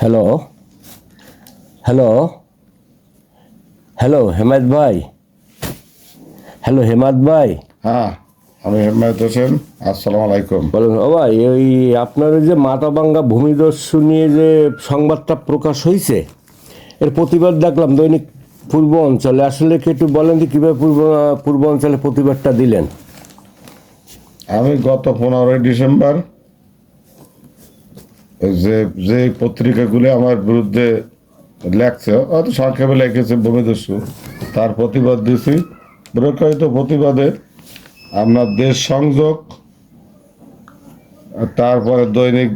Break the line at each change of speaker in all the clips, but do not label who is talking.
Hello hello hello Hemayet ভাই hello Hemayet ভাই
হ্যাঁ আমি হেমায়ত হোসেন। আসসালামু আলাইকুম।
বলুন ও ভাই ওই আপনার যে মাথাভাঙ্গা ভূমিদস্যু নিয়ে যে সংবাদটা প্রকাশ হয়েছে এর প্রতিবাদ দেখলাম দৈনিক পূর্ব অঞ্চলে। আসলে কি একটু বলেন যে কীভাবে পূর্ব পূর্ব অঞ্চলে প্রতিবাদটা দিলেন?
আমি গত পনেরোই ডিসেম্বর যে যে পত্রিকাগুলো আমার বিরুদ্ধে লেখছে হয়তো সংক্ষেপে লেখেছে ভূমিদস্যু তার প্রতিবাদ দিছি প্রকাশিত প্রতিবাদে আপনার দেশ সংযোগ তারপরে দৈনিক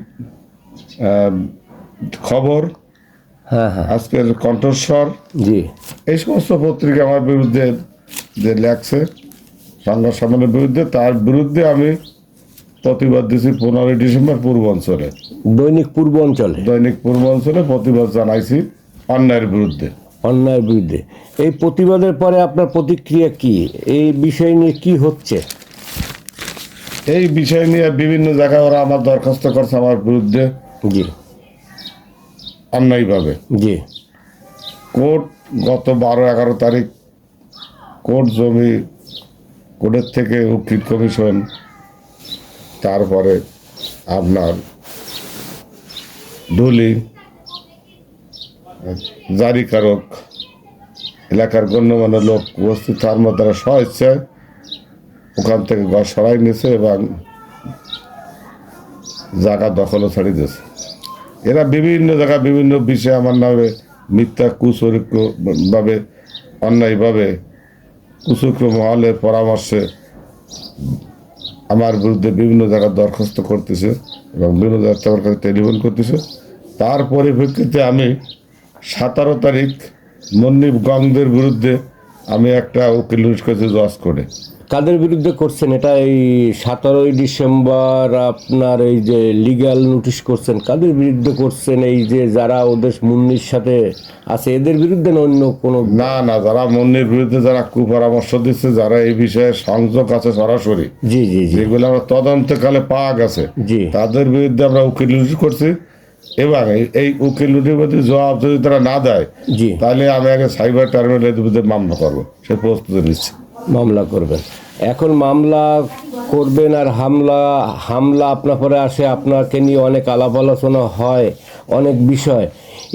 খবর
হ্যাঁ হ্যাঁ।
আজকের কণ্ঠস্বর
জি।
এই সমস্ত পত্রিকা আমার বিরুদ্ধে যে লেখছে সংবাদ সম্মেলনের বিরুদ্ধে তার বিরুদ্ধে আমি প্রতিবাদ দিয়েছি পনেরোই ডিসেম্বর পূর্বাঞ্চলে
দৈনিক পূর্ব অঞ্চলে?
দৈনিক পূর্বাঞ্চলে প্রতিবাদ জানাইছি অন্যায়ের বিরুদ্ধে।
অন্যায়ের বিরুদ্ধে। এই প্রতিবাদের পরে আপনার প্রতিক্রিয়া কি? এই বিষয় নিয়ে কি হচ্ছে?
এই বিষয় নিয়ে বিভিন্ন জায়গায় ওরা আমার দরখাস্ত করছে আমার বিরুদ্ধে।
জি।
অন্যায়ভাবে।
জি।
কোর্ট গত বারো এগারো তারিখ কোর্ট জমি কোর্টের থেকে উকিল কমিশন তারপরে আপনার ডুলি জারিকারক, এলাকার গণ্যমান্য লোক উপস্থিত, তার মধ্যে তারা স্বেচ্ছায় ওখান থেকে ঘর সরাই নিয়েছে এবং জায়গা দখলও ছাড়িয়ে দিয়েছে। এরা বিভিন্ন জায়গায় বিভিন্ন বিষয়ে আমার নামে মিথ্যা কুচরিক্য ভাবে, অন্যায়ভাবে কুচক্র মহলের পরামর্শে আমার বিরুদ্ধে বিভিন্ন জায়গায় দরখাস্ত করতেছে এবং বিভিন্ন জায়গায় কাছে টেলিফোন করতেছে। তার পরিপ্রেক্ষিতে আমি সতেরো তারিখ মন্নিপ গংদের বিরুদ্ধে আমি একটা উকিল করেছি জজ করে
কাদের বিরুদ্ধে করছেন? এটা এই সতেরোই ডিসেম্বর আপনার এই যে লিগ্যাল নোটিশ করছেন কাদের বিরুদ্ধে করছেন? এই যে যারা ওদের মুন্নির সাথে আছে এদের বিরুদ্ধে না অন্য কোনো?
না না যারা মন্নির বিরুদ্ধে যারা কুপরামর্শ দিচ্ছে যারা এই বিষয়ে সংযোগ আছে সরাসরি
জি জি জি।
যেগুলো আমরা তদন্তকালে পাওয়া গেছে
জি।
তাদের বিরুদ্ধে আমরা উকিল নোটিশ করছি। এবং এই- এই উকিল নোটিশের প্রতি জবাব যদি তারা না দেয়
জি।
তাহলে আমি আগে সাইবার টার্মিনালের বিরুদ্ধে মামলা করব। সে প্রস্তুতি নিচ্ছি।
মামলা করবেন। এখন মামলা করবেন আর হামলা হামলা আপনার পরে আসে, আপনাকে নিয়ে অনেক আলাপ আলোচনা হয়, অনেক বিষয়।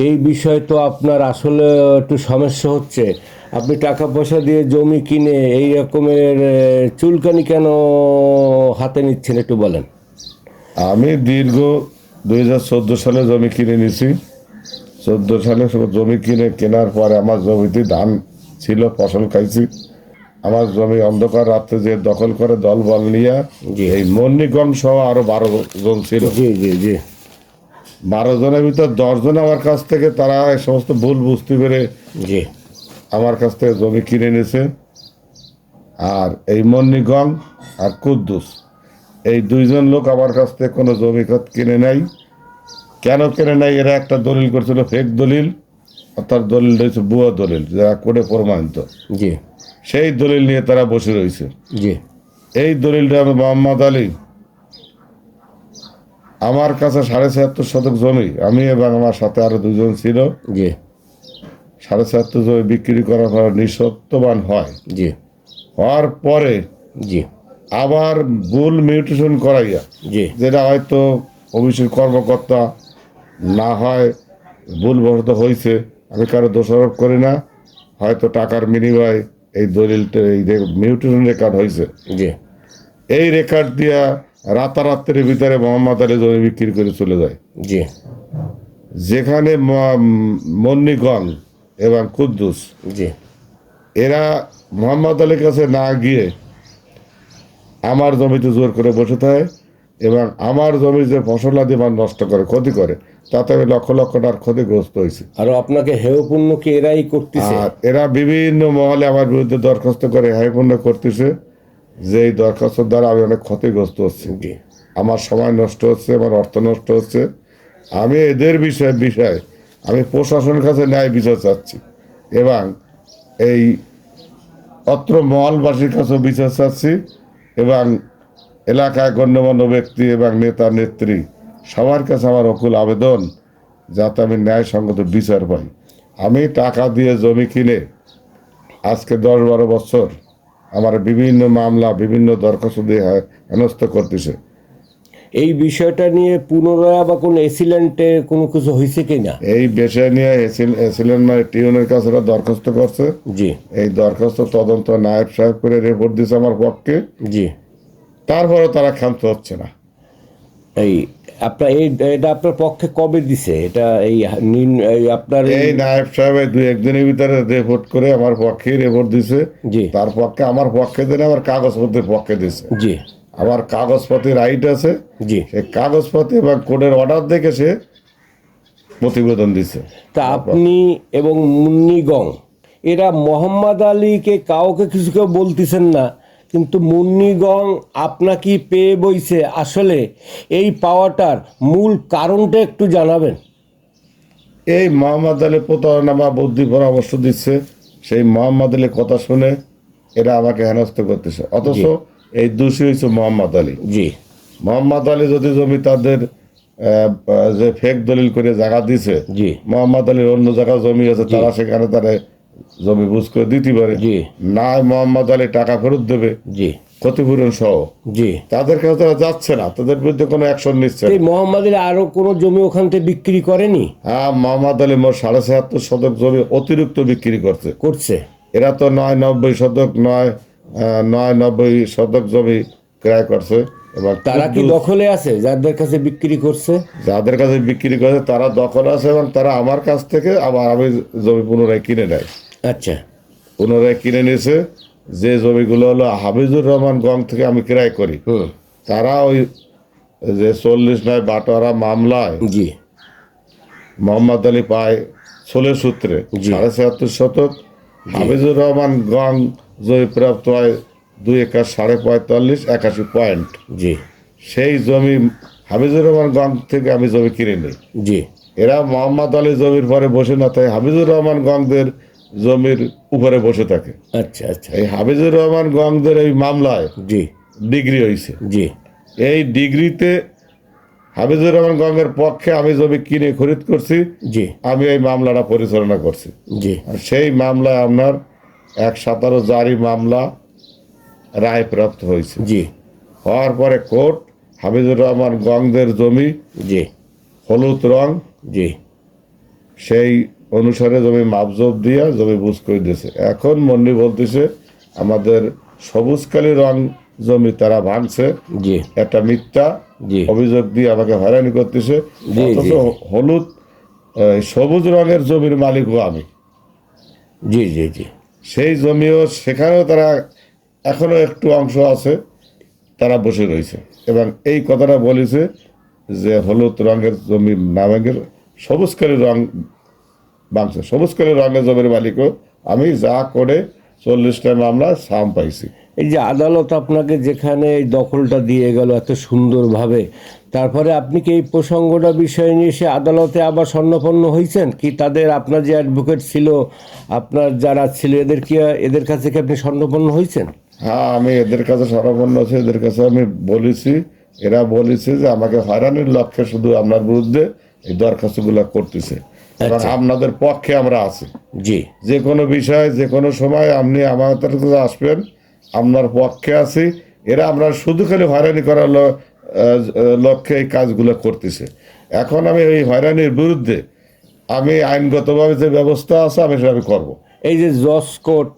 এই বিষয় তো আপনার আসলে একটু সমস্যা হচ্ছে। আপনি টাকা পয়সা দিয়ে জমি কিনে এই রকমের চুলকানি কেন হাতে নিচ্ছেন একটু বলেন?
আমি দীর্ঘ দুই হাজার চোদ্দ সালে জমি কিনে নিয়েছি। চোদ্দ সালে জমি কিনে কেনার পরে আমার জমিতে ধান ছিল, ফসল খাইছি। আমার জমি অন্ধকার রাত্রে যে দখল করে দল বল নিয়ে এই মন্নিগম সহ আরও বারো জন ছিল।
জি জি জি।
বারো জনের ভিতর দশ জন আমার কাছ থেকে তারা এই সমস্ত ভুল বুঝতে পেরে
জি।
আমার কাছ থেকে জমি কিনে নিয়েছে আর এই মন্নিগম আর কুদ্দুস এই দুইজন লোক আমার কাছ থেকে কোনো জমি খত কিনে নাই। কেন কেনে নাই? এরা একটা দলিল করছিল ফেক দলিল। অর্থাৎ দলিল রয়েছে বুয়া দলিল যারা কোর্টে প্রমাণিত।
জি।
সেই দলিল নিয়ে তারা বসে রয়েছে।
জি।
এই দলিলটা আমি মোহাম্মদ আলী আমার কাছে সাড়ে ছিয়াত্তর শতক জমি আমি এবং আমার সাথে আরও দুজন ছিল।
জি।
সাড়ে ছিয়াত্তর জমি বিক্রি করার পর নিঃসত্ববান হয়।
জি।
হওয়ার পরে
জি।
আবার ভুল মিউটেশন করাইয়া
জি।
যেটা হয়তো অফিসের কর্মকর্তা না হয় ভুলবশত হয়েছে আমি কারও দোষারোপ করি না হয়তো টাকার বিনিময়ে এই দলিলটা এই মিউটেশন রেকর্ড হয়েছে। এই রেকর্ড দিয়া রাতারাত্রির ভিতরে মোহাম্মদ আলী জমি বিক্রি করে চলে যায়।
জি।
যেখানে মন্নিগঞ্জ এবং কুদ্দুস
জি।
এরা মোহাম্মদ আলীর কাছে না গিয়ে আমার জমিতে জোর করে বসে থাকে এবং আমার জমি যে ফসলাদি মান নষ্ট করে ক্ষতি করে তাতে আমি লক্ষ লক্ষ টাকার ক্ষতিগ্রস্ত হয়েছি।
আর আপনাকে হেয় পুণ্য কি এরাই করতেছে?
আর এরা বিভিন্ন মহলে আমার বিরুদ্ধে দরখাস্ত করে হাইপূর্ণ করতেছে যে এই দরখাস্ত দ্বারা আমি অনেক ক্ষতিগ্রস্ত হচ্ছি। আমার সময় নষ্ট হচ্ছে আমার অর্থ নষ্ট হচ্ছে। আমি এদের বিষয়ে বিষয়ে আমি প্রশাসনের কাছে ন্যায় বিচার চাচ্ছি। এবং এই অত্র মহলবাসীর কাছেও বিচার চাচ্ছি। এবং এলাকায় গণ্যমান্য ব্যক্তি এবং নেতা নেত্রী সবার কাছে আমার অকুল আবেদন যাতে আমি ন্যায়সঙ্গত বিচার পাই। আমি টাকা দিয়ে জমি কিনে আজকে দশ বারো বছর আমার বিভিন্ন মামলা বিভিন্ন দরখাস্ত দিয়ে হেনস্থ করতেছে।
এই বিষয়টা নিয়ে পুনরায় বা কোনো এসিলেন্টে কোনো কিছু হয়েছে কিনা
এই বিষয় নিয়ে এসিল- এসিলেন মানে টিউনের কাছে দরখাস্ত করছে।
জি।
এই দরখাস্ত তদন্ত নায়ব সাহেব করে রিপোর্ট দিছে আমার পক্ষে।
জি।
তারপরে তারা ক্ষান্ত হচ্ছে না।
এই আপনার এই এটা আপনার পক্ষে কবে দিছে? এটা এই আপনার
এই নায়ব সাহেব দুই একদিনের ভিতরে রিপোর্ট করে আমার পক্ষে রিপোর্ট দিছে।
জি।
তার পক্ষে আমার পক্ষে দিলে আমার কাগজপত্রের পক্ষে দিছে।
জি।
আমার কাগজপত্রে রাইট আছে।
জি।
সেই কাগজপত্র এবং কোর্টের অর্ডার দেখে সে প্রতিবেদন দিছে।
তা আপনি এবং মুন্নিগং এরা মোহাম্মদ আলীকে কাউকে কিছু কেউ বলতেছেন না। কিন্তু মুন্নিগং আপনাকে পেয়ে বইছে আসলে। এই পাওয়াটার মূল কারণটা একটু জানাবেন।
এই মোহাম্মদ আলী প্রতারণা বা বুদ্ধি পরামর্শ দিচ্ছে। সেই মোহাম্মদ আলীর কথা শুনে এরা আমাকে হেনস্থ করতেছে। অথচ এই দোষী হয়েছে মোহাম্মদ আলী।
জি।
মোহাম্মদ আলী যদি জমি তাদের যে ফেক দলিল করে জায়গা দিছে
জি।
মোহাম্মদ আলীর অন্য জায়গায় জমি আছে তারা সেখানে তারা জমি বুঝ করে দিতে পারে
জি।
না মোহাম্মদ আলী টাকা ফেরত দেবে।
জি।
ক্ষতিপূরণ সহ।
জি।
তাদের কাছে তারা যাচ্ছে না। তাদের বিরুদ্ধে কোনো অ্যাকশন নিচ্ছে
এই মোহাম্মদ আলী আরও কোনো জমি ওখান থেকে বিক্রি করেনি?
হ্যাঁ মোহাম্মদ আলী মোট সাড়ে ছিয়াত্তর শতক জমি অতিরিক্ত বিক্রি করছে।
করছে?
এরা তো নয় নব্বই শতক নয় নয় নব্বই শতক জমি ক্রয় করছে। এবং
তারা কি দখলে আছে? যাদের কাছে বিক্রি করছে?
যাদের কাছে বিক্রি করে তারা দখল আছে এবং তারা আমার কাছ থেকে আবার আমি জমি পুনরায় কিনে নেয়।
আচ্ছা।
পুনরায় কিনে নিয়েছে যে জমিগুলো হলো হাফিজুর রহমান গং থেকে আমি ক্রয় করি। তারা ওই যে চল্লিশ নয় বাটোয়ারা মামলায়
জি।
মোহাম্মদ আলী পায় ষোলো সূত্রে। সাড়ে ছিয়াত্তর শতক। হাফিজুর রহমান গং জমি প্রাপ্ত হয় দুই একাশ সাড়ে পঁয়তাল্লিশ একাশি পয়েন্ট।
জি।
সেই জমি হাফিজুর রহমান গং থেকে আমি জমি কিনে নিই।
জি।
এরা মোহাম্মদ আলী জমির পরে বসে না তাই হাফিজুর রহমান গংদের জমির উপরে বসে থাকে।
আচ্ছা আচ্ছা।
এই হাফিজুর রহমান গংদের এই মামলায়
জি।
ডিগ্রি হয়েছে
জি।
এই ডিগ্রিতে হাফিজুর রহমান গঙ্গের পক্ষে আমি জমি কিনে খরিদ করছি।
জি।
আমি এই মামলাটা পরিচালনা করছি।
জি।
আর সেই মামলায় আপনার এক সাতারো জারি মামলা রায় প্রাপ্ত হয়েছে।
জি।
হওয়ার পরে কোর্ট হাফিজুর রহমান গঙ্গদের জমি
জি।
হলুদ রং
জি।
সেই অনুসারে জমি মাপজব দিয়া জমি বুঝ করে দিয়েছে এখন মন্ডি বলতেছে আমাদের সবুজকালী রং জমি তারা ভাঙছে। একটা মিথ্যা অভিযোগ দিয়ে আমাকে হয়রানি করতেছে। অথচ হলুদ সবুজ রঙের জমির মালিকও আমি।
জি জি জি।
সেই জমিও সেখানেও তারা এখনও একটু অংশ আছে তারা বসে রয়েছে। এবং এই কথাটা বলেছে যে হলুদ রঙের জমি নামের সবুজকালী রং বাংছে করে রঙের জমির মালিকও আমি যা করে চল্লিশটা মামলা সাম পাইছি।
এই যে আদালত আপনাকে যেখানে এই দখলটা দিয়ে গেল এত সুন্দরভাবে তারপরে আপনি কি এই প্রসঙ্গটা বিষয় নিয়ে সে আদালতে আবার স্বর্ণপন্ন হয়েছেন কি তাদের আপনার যে অ্যাডভোকেট ছিল আপনার যারা ছিল এদের কি এদের কাছে কি আপনি স্বর্ণপন্ন হয়েছেন
হ্যাঁ আমি এদের কাছে স্বর্ণপন্ন আছে এদের কাছে আমি বলেছি এরা বলেছে যে আমাকে হয়রানির লক্ষ্যে শুধু আপনার বিরুদ্ধে এই দরখাস্তগুলো করতেছে। আপনাদের পক্ষে আমরা আছি।
জি।
যে কোনো বিষয় যে কোনো সময় আপনি আমাদের কাছে আসবেন আপনার পক্ষে আছি। এরা আমরা শুধু খালি হয়রানি করার লক্ষ্যে এই কাজগুলো করতেছে। এখন আমি এই হয়রানির বিরুদ্ধে আমি আইনগতভাবে যে ব্যবস্থা আছে আমি সেটা আমি করব।
এই যে জজ কোর্ট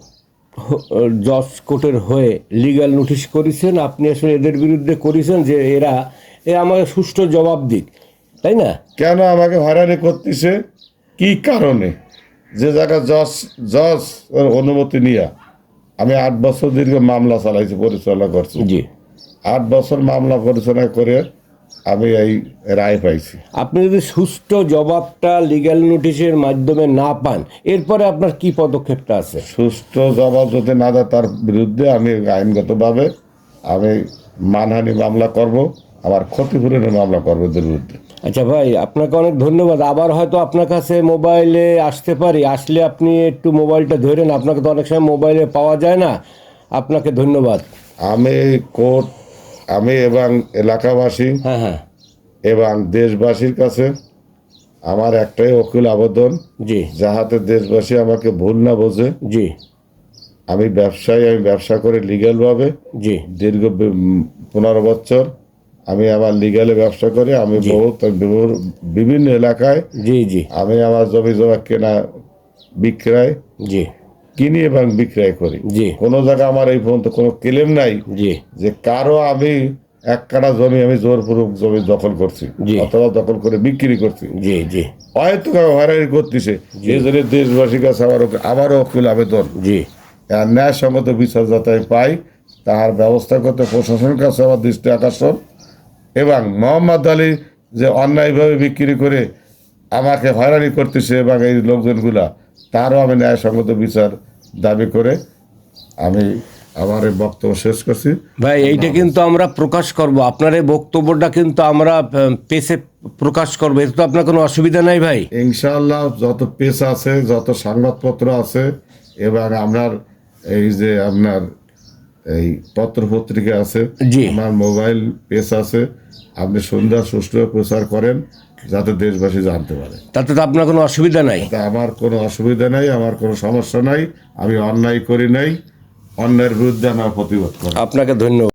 জজ কোর্টের হয়ে লিগ্যাল নোটিশ করেছেন আপনি আসলে এদের বিরুদ্ধে করেছেন যে এরা এ আমাকে সুষ্ঠু জবাব দিক তাই না?
কেন আমাকে হয়রানি করতেছে? কি কারণে? যে জায়গায় জজ জজ অনুমতি নিয়ে আমি আট বছর দীর্ঘ মামলা চালাইছি পরিচালনা করছি।
জি।
আট বছর মামলা পরিচালনা করে আমি এই রায় পাইছি।
আপনি যদি সুষ্ঠু জবাবটা লিগ্যাল নোটিশের মাধ্যমে না পান এরপরে আপনার কি পদক্ষেপটা আছে?
সুষ্ঠু জবাব যদি না দেয় তার বিরুদ্ধে আমি আইনগতভাবে আমি মানহানি মামলা করব আমার ক্ষতিপূরণের মামলা করব বিরুদ্ধে।
আচ্ছা ভাই আপনাকে অনেক ধন্যবাদ। আবার হয়তো আপনার কাছে মোবাইলে আসতে পারি। আসলে আপনি একটু মোবাইলটা ধরেন আপনাকে তো অনেক সময় মোবাইলে পাওয়া যায় না। আপনাকে ধন্যবাদ।
আমি কোর্ট আমি এবং এলাকাবাসী
হ্যাঁ হ্যাঁ।
এবং দেশবাসীর কাছে আমার একটাই অকুল আবেদন
জি।
যাহাতে দেশবাসী আমাকে ভুল না বোঝে।
জি।
আমি ব্যবসায়ী আমি ব্যবসা করে লিগ্যালভাবে
জি।
দীর্ঘ পনেরো বছর আমি আমার লিগ্যালে ব্যবসা করি আমি বহুত বিভিন্ন এলাকায়
জি জি।
আমি আমার জমি জমা কেনা বিক্রয়
জি।
কিনি এবং বিক্রয় করি।
জি।
কোনো জায়গায় আমার এই পর্যন্ত কোনো ক্লেম নাই
জি।
যে কারও আমি এক কাটা জমি আমি জোরপূর্বক জমি দখল করছি। অথবা দখল করে বিক্রি করছি।
জি জি।
হয়তো হয়রানি করতেছে। এই জন্য দেশবাসীর কাছে আমার আমারও অকুল আবেদন।
জি।
আর ন্যায়সঙ্গত বিচার যাতে পাই তাহার ব্যবস্থা করতে প্রশাসনের কাছে আমার দৃষ্টি আকর্ষণ। এবং মোহাম্মদ আলী যে অন্যায়ভাবে বিক্রি করে আমাকে হয়রানি করতেছে এবং এই লোকজনগুলা তারও আমি ন্যায়সঙ্গত বিচার দাবি করে আমি আমার এই বক্তব্য শেষ করছি।
ভাই এইটা কিন্তু আমরা প্রকাশ করব। আপনার এই বক্তব্যটা কিন্তু আমরা পেসে প্রকাশ করব। এতে তো আপনার কোনো অসুবিধা নাই ভাই।
ইনশাল্লাহ যত পেজ আছে যত সংবাদপত্র আছে এবং আপনার এই যে আপনার এই পত্র পত্রিকা আছে আমার মোবাইল পেজ আছে। আপনি সন্ধ্যা সুষ্ঠু প্রচার করেন যাতে দেশবাসী জানতে পারে।
তাতে তো আপনার কোনো অসুবিধা নাই।
আমার কোনো অসুবিধা নাই আমার কোনো সমস্যা নাই আমি অন্যায় করি নাই অন্যায়ের বিরুদ্ধে আমার প্রতিবাদ করি।
আপনাকে ধন্যবাদ।